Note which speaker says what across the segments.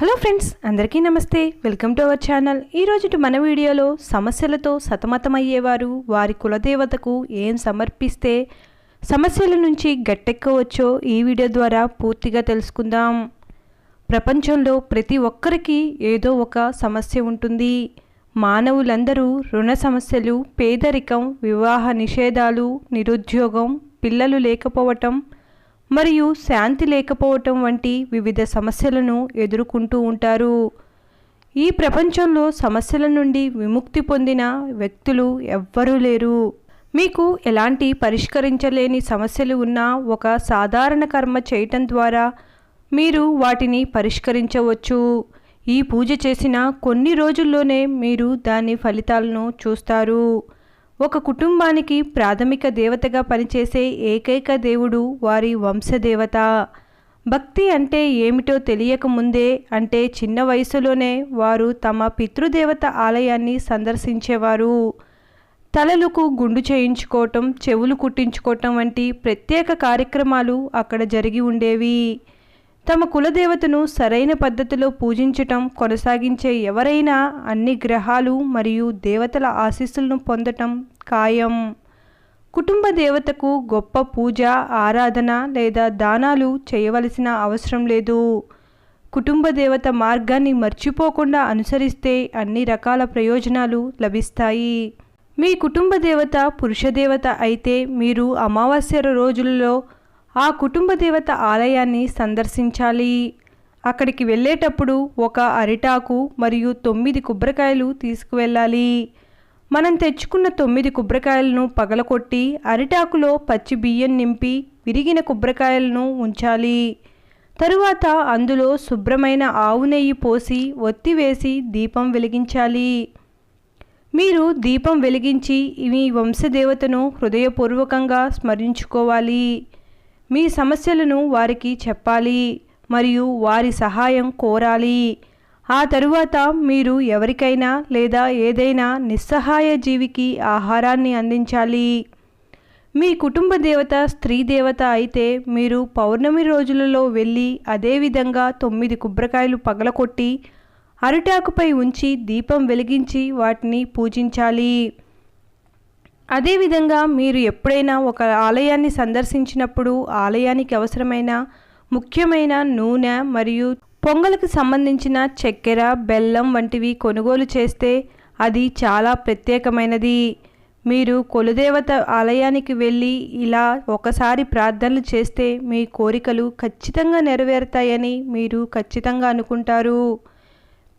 Speaker 1: Hello friends అందరికీ నమస్తే. Welcome to our channel. ఈరోజు మన వీడియోలో సమస్యలతో సతమతమయ్యేవారు వారి కులదేవతకు ఏం సమర్పిస్తే సమస్యల నుంచి గట్టెక్కవచ్చో ఈ వీడియో ద్వారా పూర్తిగా తెలుసుకుందాం. ప్రపంచంలో ప్రతి ఒక్కరికి ఏదో ఒక సమస్య ఉంటుంది. మానవులందరూ రుణ సమస్యలు పేదరికం వివాహ నిషేధాలు నిరుద్యోగం పిల్లలు లేకపోవటం మరియు శాంతి లేకపోవటం వంటి వివిధ సమస్యలను ఎదుర్కొంటూ ఉంటారు. ఈ ప్రపంచంలో సమస్యల నుండి విముక్తి పొందిన వ్యక్తులు ఎవ్వరూ లేరు. మీకు ఎలాంటి పరిష్కరించలేని సమస్యలు ఉన్నా ఒక సాధారణ కర్మ చేయటం ద్వారా మీరు వాటిని పరిష్కరించవచ్చు. ఈ పూజ చేసిన కొన్ని రోజుల్లోనే మీరు దాని ఫలితాలను చూస్తారు. ఒక కుటుంబానికి ప్రాథమిక దేవతగా పనిచేసే ఏకైక దేవుడు వారి వంశదేవత. భక్తి అంటే ఏమిటో తెలియకముందే అంటే చిన్న వయసులోనే వారు తమ పితృదేవత ఆలయాన్ని సందర్శించేవారు. తలలకు గుండు చేయించుకోవటం చెవులు కుట్టించుకోవటం వంటి ప్రత్యేక కార్యక్రమాలు అక్కడ జరిగి ఉండేవి. తమ కులదేవతను సరైన పద్ధతిలో పూజించటం కొనసాగించే ఎవరైనా అన్ని గ్రహాలు మరియు దేవతల ఆశీస్సులను పొందటం ఖాయం. కుటుంబ దేవతకు గొప్ప పూజ ఆరాధన లేదా దానాలు చేయవలసిన అవసరం లేదు. కుటుంబ దేవత మార్గాన్ని మర్చిపోకుండా అనుసరిస్తే అన్ని రకాల ప్రయోజనాలు లభిస్తాయి. మీ కుటుంబ దేవత పురుష దేవత అయితే మీరు అమావాస్య రోజులలో ఆ కుటుంబ దేవత ఆలయాన్ని సందర్శించాలి. అక్కడికి వెళ్ళేటప్పుడు ఒక అరిటాకు మరియు తొమ్మిది కొబ్బరికాయలు తీసుకువెళ్ళాలి. మనం తెచ్చుకున్న తొమ్మిది కొబ్బరికాయలను పగలకొట్టి అరిటాకులో పచ్చి బియ్యం నింపి విరిగిన కొబ్బరికాయలను ఉంచాలి. తరువాత అందులో శుభ్రమైన ఆవు నెయ్యి పోసి ఒత్తి వేసి దీపం వెలిగించాలి. మీరు దీపం వెలిగించి మీ వంశదేవతను హృదయపూర్వకంగా స్మరించుకోవాలి. మీ సమస్యలను వారికి చెప్పాలి మరియు వారి సహాయం కోరాలి. ఆ తరువాత మీరు ఎవరికైనా లేదా ఏదైనా నిస్సహాయ జీవికి ఆహారాన్ని అందించాలి. మీ కుటుంబ దేవత స్త్రీ దేవత అయితే మీరు పౌర్ణమి రోజులలో వెళ్ళి అదేవిధంగా తొమ్మిది కొబ్బరికాయలు పగలకొట్టి అరిటాకుపై ఉంచి దీపం వెలిగించి వాటిని పూజించాలి. అదేవిధంగా మీరు ఎప్పుడైనా ఒక ఆలయాన్ని సందర్శించినప్పుడు ఆలయానికి అవసరమైన ముఖ్యమైన నూనె మరియు పొంగలకు సంబంధించిన చక్కెర బెల్లం వంటివి కొనుగోలు చేస్తే అది చాలా ప్రత్యేకమైనది. మీరు కొలుదేవత ఆలయానికి వెళ్ళి ఇలా ఒకసారి ప్రార్థనలు చేస్తే మీ కోరికలు ఖచ్చితంగా నెరవేరుతాయని మీరు ఖచ్చితంగా అనుకుంటారు.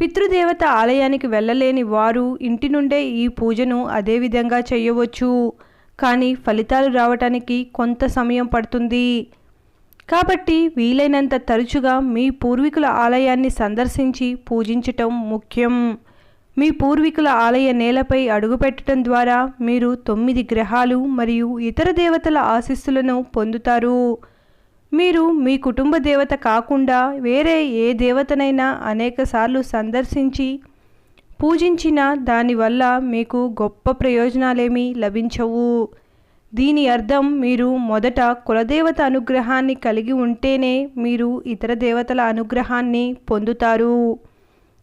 Speaker 1: పితృదేవత ఆలయానికి వెళ్ళలేని వారు ఇంటి నుండే ఈ పూజను అదే విధంగా చేయవచ్చు. కానీ ఫలితాలు రావటానికి కొంత సమయం పడుతుంది. కాబట్టి వీలైనంత తరచుగా మీ పూర్వీకుల ఆలయాన్ని సందర్శించి పూజించటం ముఖ్యం. మీ పూర్వీకుల ఆలయ నేలపై అడుగుపెట్టడం ద్వారా మీరు తొమ్మిది గ్రహాలు మరియు ఇతర దేవతల ఆశీస్సులను పొందుతారు. మీరు మీ కుటుంబ దేవత కాకుండా వేరే ఏ దేవతనైనా అనేకసార్లు సందర్శించి పూజించిన దానివల్ల మీకు గొప్ప ప్రయోజనాలేమీ లభించవు. దీని అర్థం మీరు మొదట కులదేవత అనుగ్రహాన్ని కలిగి ఉంటేనే మీరు ఇతర దేవతల అనుగ్రహాన్ని పొందుతారు.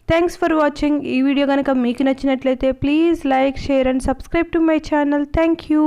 Speaker 1: థ్యాంక్స్ ఫర్ వాచింగ్ ఈ వీడియో కనుక మీకు నచ్చినట్లయితే please like share and subscribe to my channel thank you